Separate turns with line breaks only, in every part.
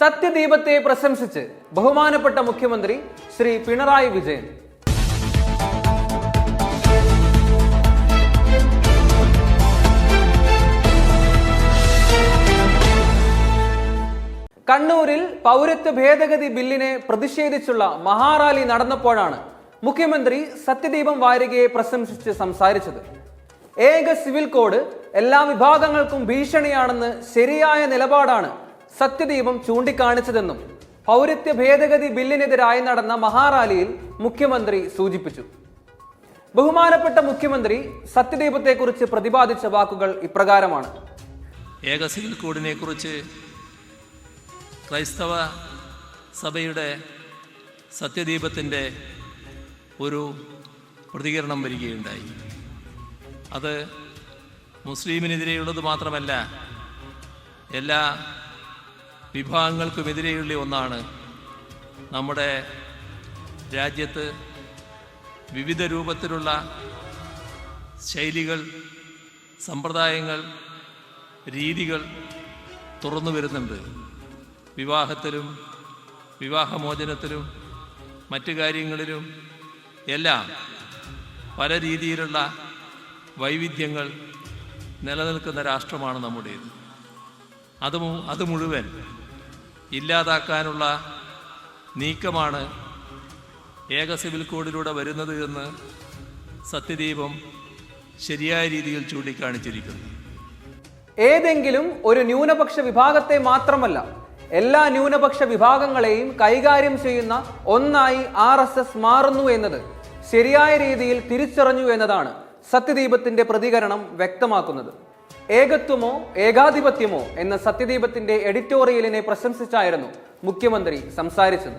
സത്യദീപത്തെ പ്രശംസിച്ച് ബഹുമാനപ്പെട്ട മുഖ്യമന്ത്രി ശ്രീ പിണറായി വിജയൻ. കണ്ണൂരിൽ പൗരത്വ ഭേദഗതി ബില്ലിനെ പ്രതിഷേധിച്ചുള്ള മഹാറാലി നടന്നപ്പോഴാണ് മുഖ്യമന്ത്രി സത്യദീപം വാരികയെ പ്രശംസിച്ച് സംസാരിച്ചത്. ഏക സിവിൽ കോഡ് എല്ലാ വിഭാഗങ്ങൾക്കും ഭീഷണിയാണെന്ന് ശരിയായ നിലപാടാണ് സത്യദീപം ചൂണ്ടിക്കാണിച്ചതെന്നും പൗരത്യ ഭേദഗതി ബില്ലിനെതിരായി നടന്ന മഹാറാലിയിൽ മുഖ്യമന്ത്രി സൂചിപ്പിച്ചു. ബഹുമാനപ്പെട്ട മുഖ്യമന്ത്രി സത്യദീപത്തെക്കുറിച്ച് പ്രതിപാദിച്ച വാക്കുകൾ ഇപ്രകാരമാണ്.
ഏക സിവിൽ കോഡിനെ കുറിച്ച് ക്രൈസ്തവ സഭയുടെ സത്യദീപത്തിന്റെ ഒരു പ്രതികരണം വരികയുണ്ടായി. അത് മുസ്ലിമിനെതിരെയുള്ളത് മാത്രമല്ല എല്ലാ വിഭാഗങ്ങൾക്കുമെതിരെയുള്ള ഒന്നാണ് നമ്മുടെ രാജ്യത്ത് വിവിധ രൂപത്തിലുള്ള ശൈലികൾ സമ്പ്രദായങ്ങൾ രീതികൾ തുറന്നു വരുന്നുണ്ട്. വിവാഹത്തിലും വിവാഹമോചനത്തിലും മറ്റു കാര്യങ്ങളിലും എല്ലാം പല രീതിയിലുള്ള വൈവിധ്യങ്ങൾ നിലനിൽക്കുന്ന രാഷ്ട്രമാണ് നമ്മുടേത്. അത് അത് മുഴുവൻ ഇല്ലാതാക്കാനുള്ള നീക്കമാണ് ഏക സിവിൽ കോഡിലൂടെ വരുന്നത് എന്ന് സത്യദീപം ശരിയായ രീതിയിൽ ചൂണ്ടിക്കാണിച്ചിരിക്കുന്നു.
ഏതെങ്കിലും ഒരു ന്യൂനപക്ഷ വിഭാഗത്തെ മാത്രമല്ല എല്ലാ ന്യൂനപക്ഷ വിഭാഗങ്ങളെയും കൈകാര്യം ചെയ്യുന്ന ഒന്നായി ആർ എസ് എസ് മാറുന്നു എന്നത് ശരിയായ രീതിയിൽ തിരിച്ചറിഞ്ഞു എന്നതാണ് സത്യദീപത്തിന്റെ പ്രതികരണം വ്യക്തമാക്കുന്നത്. ഏകത്വമോ ഏകാധിപത്യമോ എന്ന സത്യദീപത്തിന്റെ എഡിറ്റോറിയലിനെ പ്രശംസിച്ചായിരുന്നു മുഖ്യമന്ത്രി സംസാരിച്ചത്.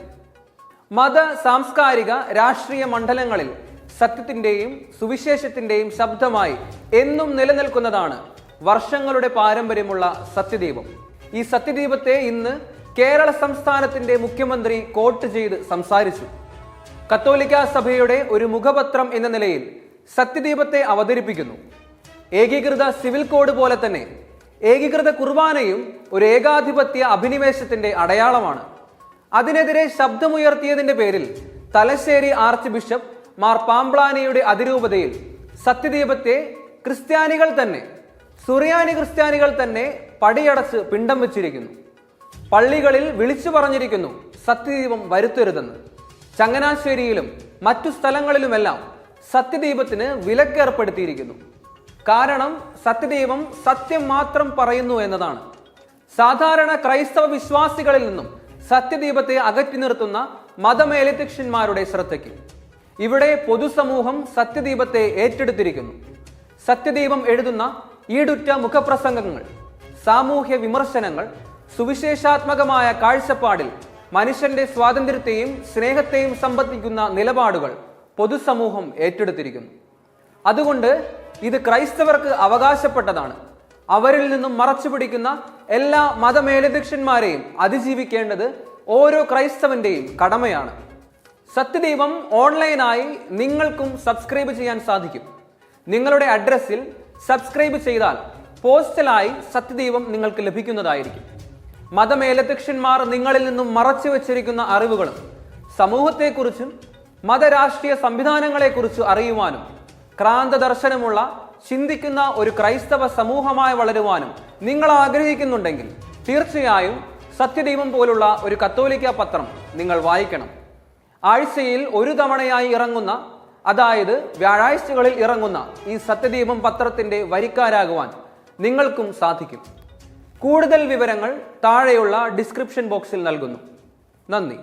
മത സാംസ്കാരിക രാഷ്ട്രീയ മണ്ഡലങ്ങളിൽ സത്യത്തിന്റെയും സുവിശേഷത്തിന്റെയും ശബ്ദമായി എന്നും നിലനിൽക്കുന്നതാണ് വർഷങ്ങളുടെ പാരമ്പര്യമുള്ള സത്യദീപം. ഈ സത്യദീപത്തെ ഇന്ന് കേരള സംസ്ഥാനത്തിന്റെ മുഖ്യമന്ത്രി കോട്ട് ചെയ്ത് സംസാരിച്ചു. കത്തോലിക്ക സഭയുടെ ഒരു മുഖപത്രം എന്ന നിലയിൽ സത്യദീപത്തെ അവതരിപ്പിക്കുന്നു. ഏകീകൃത സിവിൽ കോഡ് പോലെ തന്നെ ഏകീകൃത കുർബാനയും ഒരു ഏകാധിപത്യ അഭിനിവേശത്തിന്റെ അടയാളമാണ്. അതിനെതിരെ ശബ്ദമുയർത്തിയതിന്റെ പേരിൽ തലശ്ശേരി ആർച്ച് ബിഷപ്പ് മാർ പാംബ്ലാനിയുടെ അതിരൂപതയിൽ സത്യദീപത്തെ ക്രിസ്ത്യാനികൾ തന്നെ സുറിയാനി ക്രിസ്ത്യാനികൾ തന്നെ പടിയടച്ച് പിണ്ടം വെച്ചിരിക്കുന്നു. പള്ളികളിൽ വിളിച്ചു പറഞ്ഞിരിക്കുന്നു സത്യദീപം വരുത്തരുതെന്ന്. ചങ്ങനാശ്ശേരിയിലും മറ്റു സ്ഥലങ്ങളിലുമെല്ലാം സത്യദീപത്തിന് വിലക്കേർപ്പെടുത്തിയിരിക്കുന്നു. കാരണം സത്യദൈവം സത്യം മാത്രം പറയുന്നു എന്നതാണ്. സാധാരണ ക്രൈസ്തവ വിശ്വാസികളിൽ നിന്നും സത്യദീപത്തെ അകറ്റി നിർത്തുന്ന മതമേലധ്യക്ഷന്മാരുടെ ശ്രദ്ധയ്ക്ക് ഇവിടെ പൊതുസമൂഹം സത്യദീപത്തെ ഏറ്റെടുത്തിരിക്കുന്നു. സത്യദീപം എഴുതുന്ന ഈടുറ്റ മുഖപ്രസംഗങ്ങൾ സാമൂഹ്യ വിമർശനങ്ങൾ സുവിശേഷാത്മകമായ കാഴ്ചപ്പാടിൽ മനുഷ്യന്റെ സ്വാതന്ത്ര്യത്തെയും സ്നേഹത്തെയും സംബന്ധിക്കുന്ന നിലപാടുകൾ പൊതുസമൂഹം ഏറ്റെടുത്തിരിക്കുന്നു. അതുകൊണ്ട് ഇത് ക്രൈസ്തവർക്ക് അവകാശപ്പെട്ടതാണ്. അവരിൽ നിന്നും മറച്ചു പിടിക്കുന്ന എല്ലാ മതമേലധ്യക്ഷന്മാരെയും അതിജീവിക്കേണ്ടത് ഓരോ ക്രൈസ്തവന്റെയും കടമയാണ്. സത്യദീപം ഓൺലൈനായി നിങ്ങൾക്കും സബ്സ്ക്രൈബ് ചെയ്യാൻ സാധിക്കും. നിങ്ങളുടെ അഡ്രസ്സിൽ സബ്സ്ക്രൈബ് ചെയ്താൽ പോസ്റ്റലായി സത്യദീപം നിങ്ങൾക്ക് ലഭിക്കുന്നതായിരിക്കും. മതമേലധ്യക്ഷന്മാർ നിങ്ങളിൽ നിന്നും മറച്ചു വച്ചിരിക്കുന്ന അറിവുകളും സമൂഹത്തെക്കുറിച്ചും മതരാഷ്ട്രീയ സംവിധാനങ്ങളെക്കുറിച്ച് അറിയുവാനും ക്രാന്ത ദർശനമുള്ള ചിന്തിക്കുന്ന ഒരു ക്രൈസ്തവ സമൂഹമായി വളരുവാനും നിങ്ങൾ ആഗ്രഹിക്കുന്നുണ്ടെങ്കിൽ തീർച്ചയായും സത്യദീപം പോലുള്ള ഒരു കത്തോലിക്ക പത്രം നിങ്ങൾ വായിക്കണം. ആഴ്ചയിൽ ഒരു തവണയായി ഇറങ്ങുന്ന അതായത് വ്യാഴാഴ്ചകളിൽ ഇറങ്ങുന്ന ഈ സത്യദീപം പത്രത്തിന്റെ വരിക്കാരാകുവാൻ നിങ്ങൾക്കും സാധിക്കും. കൂടുതൽ വിവരങ്ങൾ താഴെയുള്ള ഡിസ്ക്രിപ്ഷൻ ബോക്സിൽ നൽകുന്നു. നന്ദി.